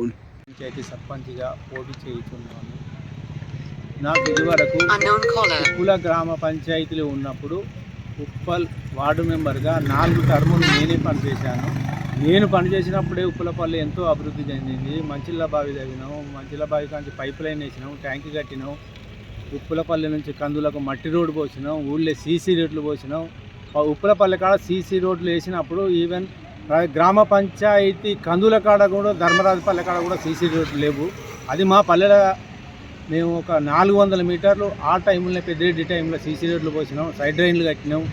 పంచాయతీ సర్పంచ్గా పోటీ చేయుచున్నాను. నాకు ఇదివరకు. ఉప్పుల గ్రామ పంచాయతీలో ఉన్నప్పుడు ఉప్పల్ వార్డు మెంబర్గా నాలుగు టర్ములు నేనే పనిచేశాను. నేను పనిచేసినప్పుడే ఉప్పులపల్లి ఎంతో అభివృద్ధి చెందింది. మంచిళ్ళ బావి తవ్వినాం మంచిళ్ళ బావి కాంచి పైప్ లైన్ వేసినాం ట్యాంక్ కట్టినాం ఉప్పులపల్లి నుంచి కందులకు మట్టి రోడ్డు పోసినాం. ఊళ్ళో సీసీ రోడ్లు పోసినాం. ఆ ఉప్పులపల్లి కాడ సీసీ రోడ్లు వేసినప్పుడు ఈవెన్ గ్రామ పంచాయతీ కందుల కాడ కూడా ధర్మరాజపల్లి కాడ కూడా సీసీ రోడ్లు లేవు. అది మా పల్లెల మేము ఒక నాలుగు వందల మీటర్లు ఆ టైంలో పెద్దరెడ్డి టైంలో సీసీ రోడ్లు పోసినాం సైడ్ డ్రైన్లు కట్టినాం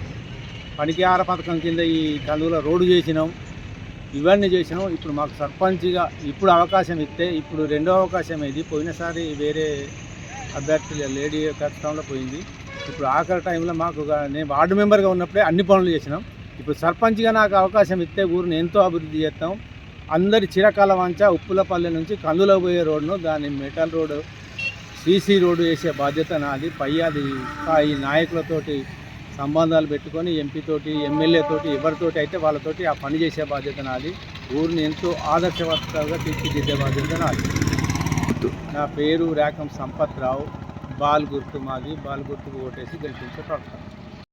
పనికి ఆర పథకం కింద ఈ కందుల రోడ్డు చేసినాం ఇవన్నీ చేసినాం. ఇప్పుడు మాకు సర్పంచ్గా ఇప్పుడు అవకాశం ఇస్తే ఇప్పుడు రెండో అవకాశం ఇది. పోయినసారి వేరే అభ్యర్థి లేడీ కష్టంలో పోయింది. ఇప్పుడు ఆఖరి టైంలో మాకు ఒక- నేను వార్డు మెంబర్గా ఉన్నప్పుడే అన్ని పనులు చేసినాం. ఇప్పుడు సర్పంచ్గా నాకు అవకాశం ఇస్తే ఊరిని ఎంతో అభివృద్ధి చేస్తాం. అందరి చిరకాల వంచ ఉప్పులపల్లె నుంచి కందులో పోయే రోడ్ను దాన్ని మెటల్ రోడ్డు సీసీ రోడ్డు వేసే బాధ్యత నాది. పై అది నాయకులతోటి సంబంధాలు పెట్టుకొని ఎంపీతోటి ఎమ్మెల్యేతోటి ఎవరితోటి అయితే వాళ్ళతోటి ఆ పని చేసే బాధ్యత నాది. ఊరిని ఎంతో ఆదర్శవంతంగా తీర్చిదిద్దే బాధ్యత నాది. నా పేరు రేకం సంపత్ రావు. బాల్ గుర్తు మాది. బాల్ గుర్తుకు ఓటేసి గెలిపించే ప్రకటన.